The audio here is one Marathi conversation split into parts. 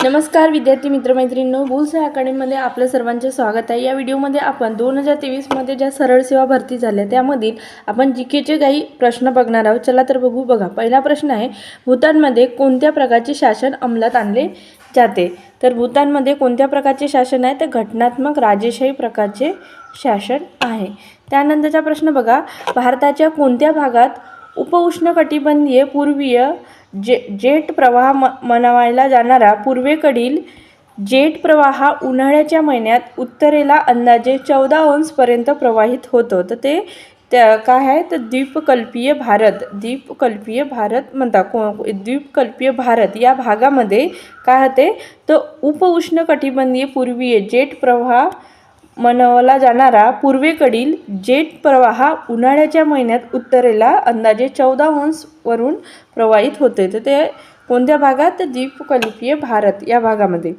नमस्कार विद्यार्थी मित्रमैत्रिणींनो बुल्स अकॅडमीमध्ये आपलं सर्वांचे स्वागत आहे. या व्हिडिओमध्ये आपण दोन हजार तेवीसमध्ये ज्या सरळ सेवा भरती झाल्या त्यामधील आपण जी केचे काही प्रश्न बघणार आहोत. चला तर बघू बघा. पहिला प्रश्न आहे भूतानमध्ये कोणत्या प्रकारचे शासन अंमलात आणले जाते? तर भूतानमध्ये कोणत्या प्रकारचे शासन आहे? तर घटनात्मक राजेशाही प्रकारचे शासन आहे. त्यानंतरचा प्रश्न बघा भारताच्या कोणत्या भागात उपउष्णकटिबंधीय पूर्वीय जे जेट प्रवाह म मनवायला जाणारा पूर्वेकडील जेट प्रवाह हा उन्हाळ्याच्या महिन्यात उत्तरेला अंदाजे चौदा अंशपर्यंत प्रवाहित होतो. तर ते त्या काय आहे? तर द्वीपकल्पीय भारत द्वीपकल्पीय भारत म्हणता को द्वीपकल्पीय भारत या भागामध्ये काय होते? तर उपउष्णकटिबंधीय पूर्वीय जेट प्रवाह मनवला जाणारा पूर्वेकडील जेट प्रवाह उन्हाळ्याच्या महिन्यात उत्तरेला अंदाजे चौदा अंशवरून प्रवाहित होते. तर ते कोणत्या भागात? द्वीपकल्पीय भारत या भागामध्ये.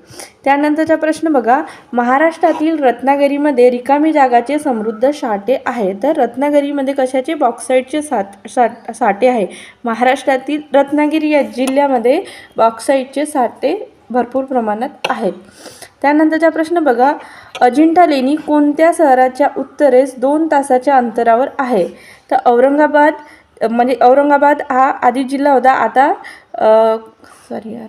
त्यानंतरचा प्रश्न बघा. महाराष्ट्रातील रत्नागिरीमध्ये रिकामी जागाचे समृद्ध साठे आहे तर रत्नागिरीमध्ये कशाचे? बॉक्साईटचे साठ साठ साठे आहे. महाराष्ट्रातील रत्नागिरी या जिल्ह्यामध्ये बॉक्साईटचे साठे भरपूर प्रमाणात आहेत. त्यानंतरचा प्रश्न बघा. अजिंठा लेणी कोणत्या शहराच्या उत्तरेस दोन तासाच्या अंतरावर आहे? तर औरंगाबाद म्हणजे औरंगाबाद हा आधी जिल्हा होता आता सॉरी यार.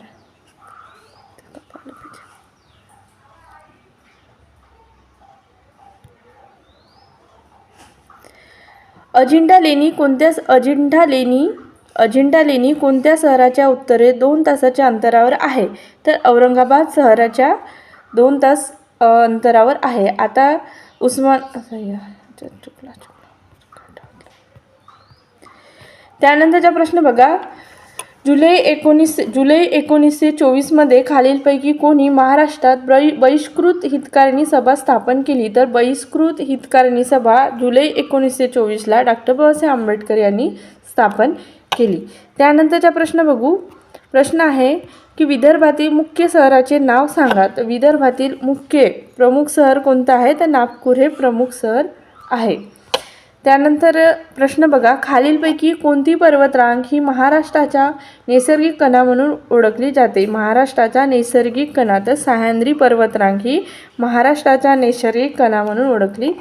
अजिंठा लेणी कोणत्या अजिंठा लेणी अजिंठा लेणी कोणत्या शहराच्या उत्तरे दोन तासाच्या अंतरावर आहे? तर औरंगाबाद शहराच्या दोन तास अंतरावर आहे. आता उस्मान चुकला त्यानंतरचा प्रश्न बघा. जुलै एकोणीस जुलै एकोणीसशे चोवीसमध्ये खालीलपैकी कोणी महाराष्ट्रात बै बहिष्कृत हितकारिणी सभा स्थापन केली? तर बहिष्कृत हितकारिणी सभा जुलै एकोणीसशे चोवीसला डॉक्टर बाबासाहेब आंबेडकर यांनी स्थापन केली. त्यानंतरचा प्रश्न बघू. प्रश्न आहे की विदर्भातील मुख्य शहराचे नाव सांगा तर विदर्भातील मुख्य प्रमुख शहर कोणतं आहे? तर नागपूर हे प्रमुख शहर आहे. त्यानंतर प्रश्न बघा. खालीलपैकी कोणती पर्वतरांग ही महाराष्ट्राच्या नैसर्गिक कणा म्हणून ओळखली जाते? महाराष्ट्राच्या नैसर्गिक कणा तर सह्याद्री पर्वतरांग ही महाराष्ट्राच्या नैसर्गिक कणा म्हणून ओळखली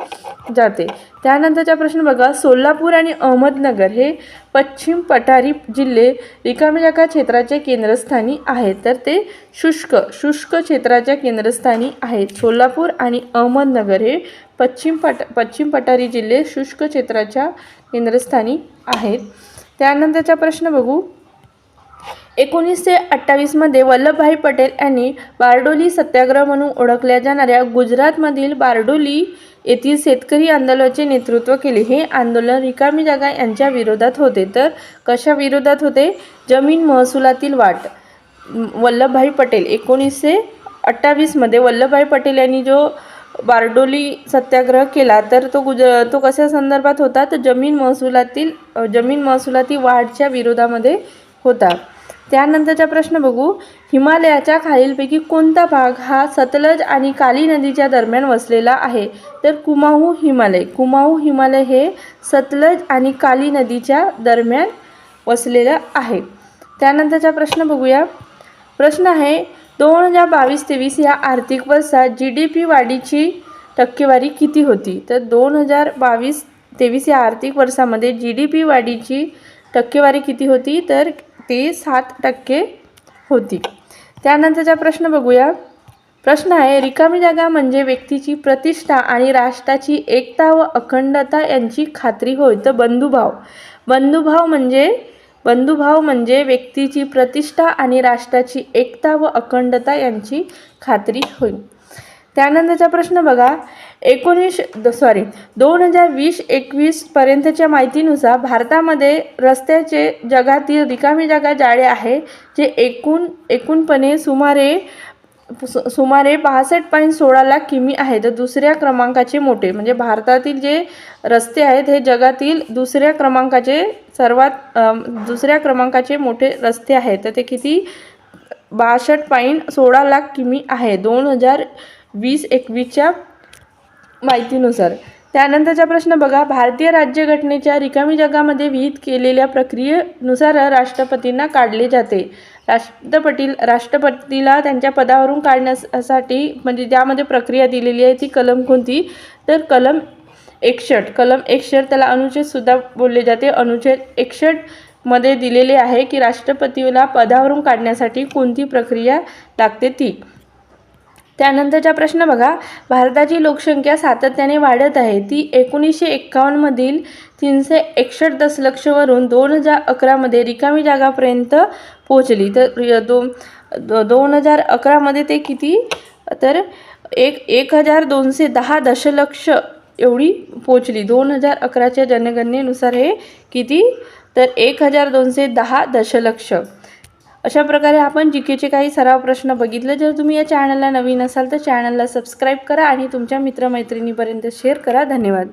जाते. त्यानंतरचा प्रश्न बघा. सोलापूर आणि अहमदनगर हे पश्चिम पठारी जिल्हे रिकामी जागा क्षेत्राच्या केंद्रस्थानी आहेत. तर ते शुष्क शुष्क क्षेत्राच्या केंद्रस्थानी आहेत. सोलापूर आणि अहमदनगर हे पश्चिम पट पश्चिम पठारी जिल्हे शुष्क क्षेत्राच्या केंद्रस्थानी आहेत. त्यानंतरचा प्रश्न बघू. एकोणीसशे अठ्ठावीसमध्ये वल्लभभाई पटेल यांनी बारडोली सत्याग्रह म्हणून ओळखल्या जाणाऱ्या गुजरातमधील बारडोली येथील शेतकरी आंदोलनाचे नेतृत्व केले. हे आंदोलन रिकामी जागा यांच्या विरोधात होते. तर कशा विरोधात होते? जमीन महसुलातील वाट वल्लभभाई पटेल. एकोणीसशे अठ्ठावीसमध्ये वल्लभभाई पटेल यांनी जो बारडोली सत्याग्रह केला तर तो गुज तो कशा संदर्भात होता? तर जमीन महसुलातील जमीन महसुलातील वाढच्या विरोधामध्ये होता. त्यानंतरचा प्रश्न बघू. हिमालयाच्या खालीलपैकी कोणता भाग हा सतलज आणि काली नदीच्या दरम्यान वसलेला आहे? तर कुमाऊ हिमालय. कुमाऊ हिमालय हे सतलज आणि काली नदीच्या दरम्यान वसलेलं आहे. त्यानंतरचा प्रश्न बघूया. प्रश्न आहे दोन हजार बावीस तेवीस या आर्थिक वर्षात जी डी पी वाढीची टक्केवारी किती होती? तर दोन हजार बावीस तेवीस या आर्थिक वर्षामध्ये जी डी पी वाढीची टक्केवारी किती होती? तर ते सात टक्के होती. त्यानंतरचा प्रश्न बघूया. प्रश्न आहे रिकामी जागा म्हणजे व्यक्तीची प्रतिष्ठा आणि राष्ट्राची एकता व अखंडता यांची खात्री होय. तर बंधुभाव. बंधुभाव म्हणजे बंधुभाव म्हणजे व्यक्तीची प्रतिष्ठा आणि राष्ट्राची एकता व अखंडता यांची खात्री होईल त्यानंतरचा प्रश्न बघा. एकोणीस सॉरी दोन हजार वीस एकवीसपर्यंतच्या माहितीनुसार भारतामध्ये रस्त्याचे जगातील रिकामी जागा जाळे आहे जे एकूण एकूणपणे सुमारे सु- सुमारे बासष्ट पॉईंट सोळा लाख किमी आहे तर दुसऱ्या क्रमांकाचे मोठे म्हणजे भारतातील जे रस्ते आहेत हे जगातील दुसऱ्या क्रमांकाचे सर्वात दुसऱ्या क्रमांकाचे मोठे रस्ते आहेत. तर ते किती? बासष्ट पॉईंट सोळा लाख किमी आहे. दोन हजार वीस एकवीसच्या माहितीनुसार. त्यानंतरचा प्रश्न बघा. भारतीय राज्यघटनेच्या रिकामी जगामध्ये विहित केलेल्या प्रक्रियेनुसार राष्ट्रपतींना काढले जाते. राष्ट्रपती राष्ट्रपतीला त्यांच्या पदावरून काढण्यासाठी म्हणजे ज्यामध्ये प्रक्रिया दिलेली आहे ती कलम कोणती? तर कलम एकसष्ट. कलम एकसष्ट त्याला अनुच्छेदसुद्धा बोलले जाते. अनुच्छेद एकसष्टमध्ये दिलेले आहे की राष्ट्रपतीला पदावरून काढण्यासाठी कोणती प्रक्रिया लागते ती? त्यानंतरचा प्रश्न बघा. भारताची लोकसंख्या सातत्याने वाढत आहे. ती एकोणीसशे एक्कावन्नमधील तीनशे एकसष्ट दशलक्षवरून दोन हजार अकरामध्ये रिकामी जागापर्यंत पोहोचली. तर दो- दोन हजार अकरामध्ये ते किती? तर एक एक हजार दोनशे दहा दशलक्ष एवढी पोचली दोन हजार अकराच्या जनगणनेनुसार हे किती? तर एक हजार दोनशे दहा दशलक्ष. अशा प्रकारे आपण जी केचे काही सराव प्रश्न बघितले. जर तुम्ही या चॅनलला नवीन असाल तर चॅनलला सबस्क्राईब करा आणि तुमच्या मित्रमैत्रिणीपर्यंत शेअर करा. धन्यवाद.